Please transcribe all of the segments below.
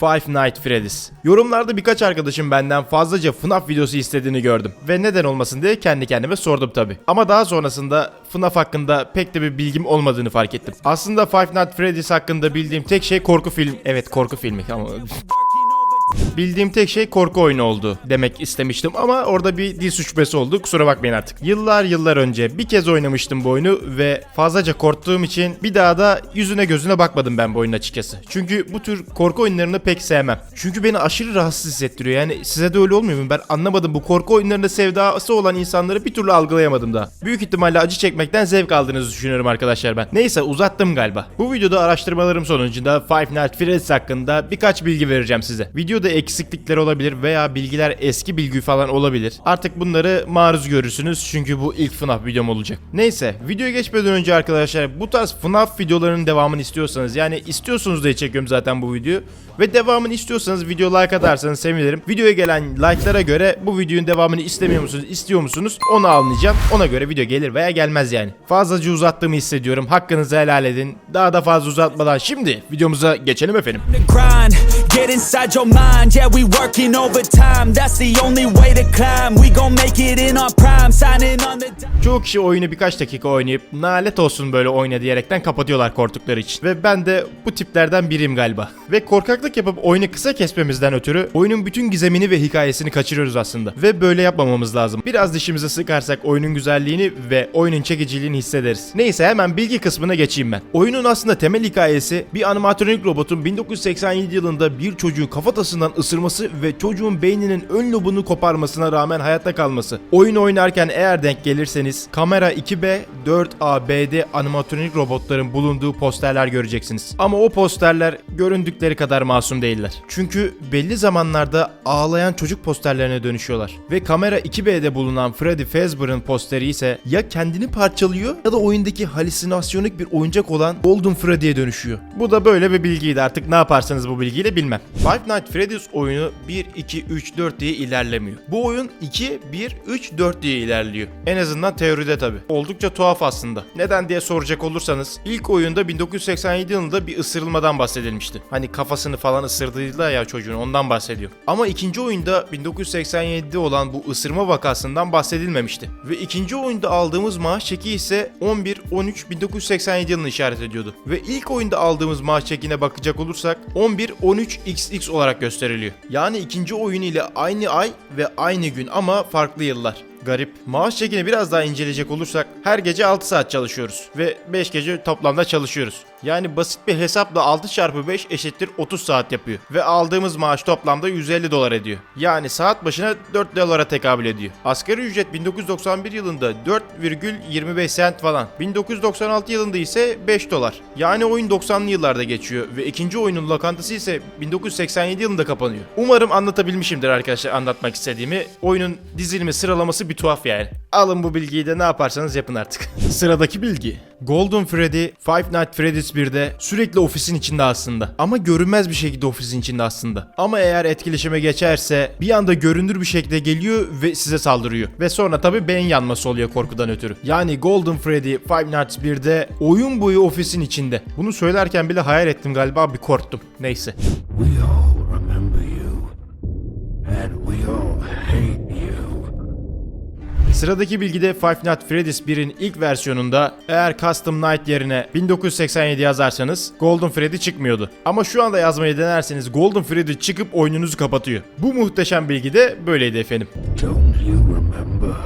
Five Nights Freddy's. Yorumlarda birkaç arkadaşım benden fazlaca FNAF videosu istediğini gördüm. Ve neden olmasın diye kendi kendime sordum tabi. Ama daha sonrasında FNAF hakkında pek de bir bilgim olmadığını fark ettim. Aslında Five Nights Freddy's hakkında bildiğim tek şey korku film. Evet korku filmi ama Bildiğim tek şey korku oyunu oldu demek istemiştim ama orada bir dil suçbesi oldu kusura bakmayın artık. Yıllar yıllar önce bir kez oynamıştım bu oyunu ve fazlaca korktuğum için bir daha da yüzüne gözüne bakmadım ben bu oyunun açıkçası. Çünkü bu tür korku oyunlarını pek sevmem. Çünkü beni aşırı rahatsız hissettiriyor yani size de öyle olmuyor mu? Ben anlamadım bu korku oyunlarında sevdası olan insanları bir türlü algılayamadım daha. Büyük ihtimalle acı çekmekten zevk aldığınızı düşünüyorum arkadaşlar ben. Neyse uzattım galiba. Bu videoda araştırmalarım sonucunda Five Nights Freddy's hakkında birkaç bilgi vereceğim size. Videoda eksiklikler olabilir veya bilgiler eski bilgi falan olabilir. Artık bunları maruz görürsünüz çünkü bu ilk FNAF videom olacak. Neyse videoya geçmeden önce arkadaşlar bu tarz FNAF videolarının devamını istiyorsanız yani istiyorsunuz diye çekiyorum zaten bu videoyu ve devamını istiyorsanız video like atarsanız sevinirim. Videoya gelen like'lara göre bu videonun devamını istemiyor musunuz, istiyor musunuz onu anlayacağım. Ona göre video gelir veya gelmez yani. Fazlaca uzattığımı hissediyorum. Hakkınızı helal edin. Daha da fazla uzatmadan şimdi videomuza geçelim efendim. Get inside your mind, yeah, we working overtime. That's the only way to climb. We gon' make it in our prime, signing on the Çoğu kişi oyunu birkaç dakika oynayıp nalet olsun böyle oyna diyerekten kapatıyorlar korktukları için. Ve ben de bu tiplerden biriyim galiba. Ve korkaklık yapıp oyunu kısa kesmemizden ötürü oyunun bütün gizemini ve hikayesini kaçırıyoruz aslında. Ve böyle yapmamamız lazım. Biraz dişimizi sıkarsak oyunun güzelliğini ve oyunun çekiciliğini hissederiz. Neyse hemen bilgi kısmına geçeyim ben. Oyunun aslında temel hikayesi bir animatronik robotun 1987 yılında bir çocuğun kafatasından ısırması ve çocuğun beyninin ön lobunu koparmasına rağmen hayatta kalması. Oyun oynarken eğer denk gelirseniz kamera 2B, 4A, B'de animatronik robotların bulunduğu posterler göreceksiniz. Ama o posterler göründükleri kadar masum değiller. Çünkü belli zamanlarda ağlayan çocuk posterlerine dönüşüyorlar. Ve kamera 2B'de bulunan Freddy Fazbear'ın posteri ise ya kendini parçalıyor ya da oyundaki halüsinasyonik bir oyuncak olan Golden Freddy'ye dönüşüyor. Bu da böyle bir bilgiydi artık ne yaparsanız bu bilgiyle bilmem. Five Nights Freddy's oyunu 1, 2, 3, 4 diye ilerlemiyor. Bu oyun 2, 1, 3, 4 diye ilerliyor. En azından teoride tabi. Oldukça tuhaf aslında. Neden diye soracak olursanız ilk oyunda 1987 yılında bir ısırılmadan bahsedilmişti. Hani kafasını falan ısırdıydı ya çocuğun ondan bahsediyor. Ama ikinci oyunda 1987'de olan bu ısırma vakasından bahsedilmemişti. Ve ikinci oyunda aldığımız maaş çeki ise 11-13-1987 yılını işaret ediyordu. Ve ilk oyunda aldığımız maaş çekine bakacak olursak 11-13-XX olarak gösteriliyor. Yani ikinci oyun ile aynı ay ve aynı gün ama farklı yıllar. Garip. Maaş çekini biraz daha inceleyecek olursak her gece 6 saat çalışıyoruz ve 5 gece toplamda çalışıyoruz. Yani basit bir hesapla 6 çarpı 5 eşittir 30 saat yapıyor. Ve aldığımız maaş toplamda 150 dolar ediyor. Yani saat başına 4 dolara tekabül ediyor. Asgari ücret 1991 yılında 4,25 sent falan. 1996 yılında ise 5 dolar. Yani oyun 90'lı yıllarda geçiyor ve ikinci oyunun lokantası ise 1987 yılında kapanıyor. Umarım anlatabilmişimdir arkadaşlar anlatmak istediğimi. Oyunun dizilimi sıralaması bir tuhaf yani. Alın bu bilgiyi de ne yaparsanız yapın artık. Sıradaki bilgi. Golden Freddy Five Nights Freddy's 1'de sürekli ofisin içinde aslında. Ama görünmez bir şekilde ofisin içinde aslında. Ama eğer etkileşime geçerse bir anda görünür bir şekilde geliyor ve size saldırıyor. Ve sonra tabi beyin yanması oluyor korkudan ötürü. Yani Golden Freddy Five Nights 1'de oyun boyu ofisin içinde. Bunu söylerken bile hayal ettim galiba bir korktum. Neyse. We all Sıradaki bilgide Five Nights Freddy's 1'in ilk versiyonunda eğer Custom Night yerine 1987 yazarsanız Golden Freddy çıkmıyordu. Ama şu anda yazmayı denerseniz Golden Freddy çıkıp oyununuzu kapatıyor. Bu muhteşem bilgi de böyleydi efendim. Don't you remember?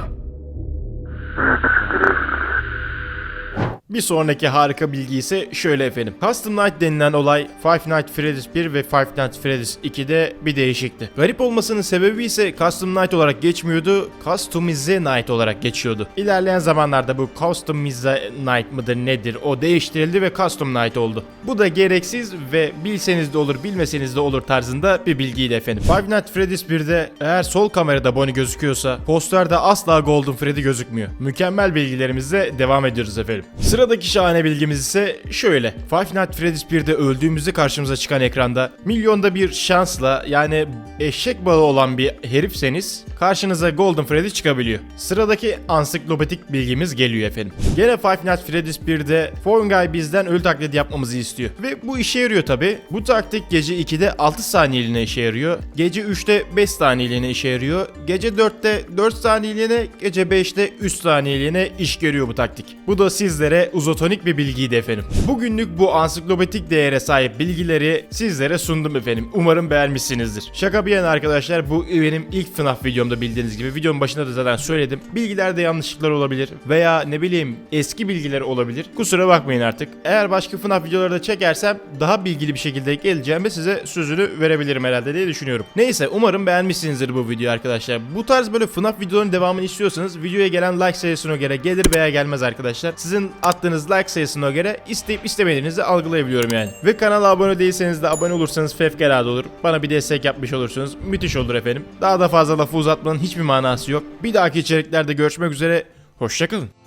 Bir sonraki harika bilgi ise şöyle efendim. Custom Night denilen olay Five Nights Freddy's 1 ve Five Nights Freddy's 2'de bir değişikti. Garip olmasının sebebi ise Custom Night olarak geçmiyordu, Customize Night olarak geçiyordu. İlerleyen zamanlarda bu Customize Night mıdır nedir o değiştirildi ve Custom Night oldu. Bu da gereksiz ve bilseniz de olur bilmeseniz de olur tarzında bir bilgiydi efendim. Five Nights Freddy's 1'de eğer sol kamerada Bonnie gözüküyorsa posterde asla Golden Freddy gözükmüyor. Mükemmel bilgilerimizle devam ediyoruz efendim. Sıra Sıradaki şahane bilgimiz ise şöyle. Five Nights at Freddy's 1'de öldüğümüzde karşımıza çıkan ekranda milyonda bir şansla yani eşek balı olan bir herifseniz karşınıza Golden Freddy çıkabiliyor. Sıradaki ansiklopedik bilgimiz geliyor efendim. Gene Five Nights at Freddy's 1'de Guy bizden ölü taklidi yapmamızı istiyor. Ve bu işe yarıyor tabi. Bu taktik gece 2'de 6 saniyeliğine işe yarıyor. Gece 3'te 5 saniyeliğine işe yarıyor. Gece 4'te 4 saniyeliğine, gece 5'te 3 saniyeliğine iş görüyor bu taktik. Bu da sizlere uzotonik bir bilgiydi efendim. Bugünlük bu ansiklopedik değere sahip bilgileri sizlere sundum efendim. Umarım beğenmişsinizdir. Şaka bir yana arkadaşlar bu benim ilk FNAF videomda bildiğiniz gibi. Videonun başında da zaten söyledim. Bilgilerde yanlışlıklar olabilir veya ne bileyim eski bilgiler olabilir. Kusura bakmayın artık. Eğer başka FNAF videoları da çekersem daha bilgili bir şekilde geleceğim ve size sözünü verebilirim herhalde diye düşünüyorum. Neyse umarım beğenmişsinizdir bu videoyu arkadaşlar. Bu tarz böyle FNAF videoların devamını istiyorsanız videoya gelen like sayısına göre gelir veya gelmez arkadaşlar. Sizin attığınız like sayısına göre isteyip istemediğinizi algılayabiliyorum yani. Ve kanala abone değilseniz de abone olursanız fevkalade olur. Bana bir destek yapmış olursunuz. Müthiş olur efendim. Daha da fazla lafı uzatmanın hiçbir manası yok. Bir dahaki içeriklerde görüşmek üzere. Hoşçakalın.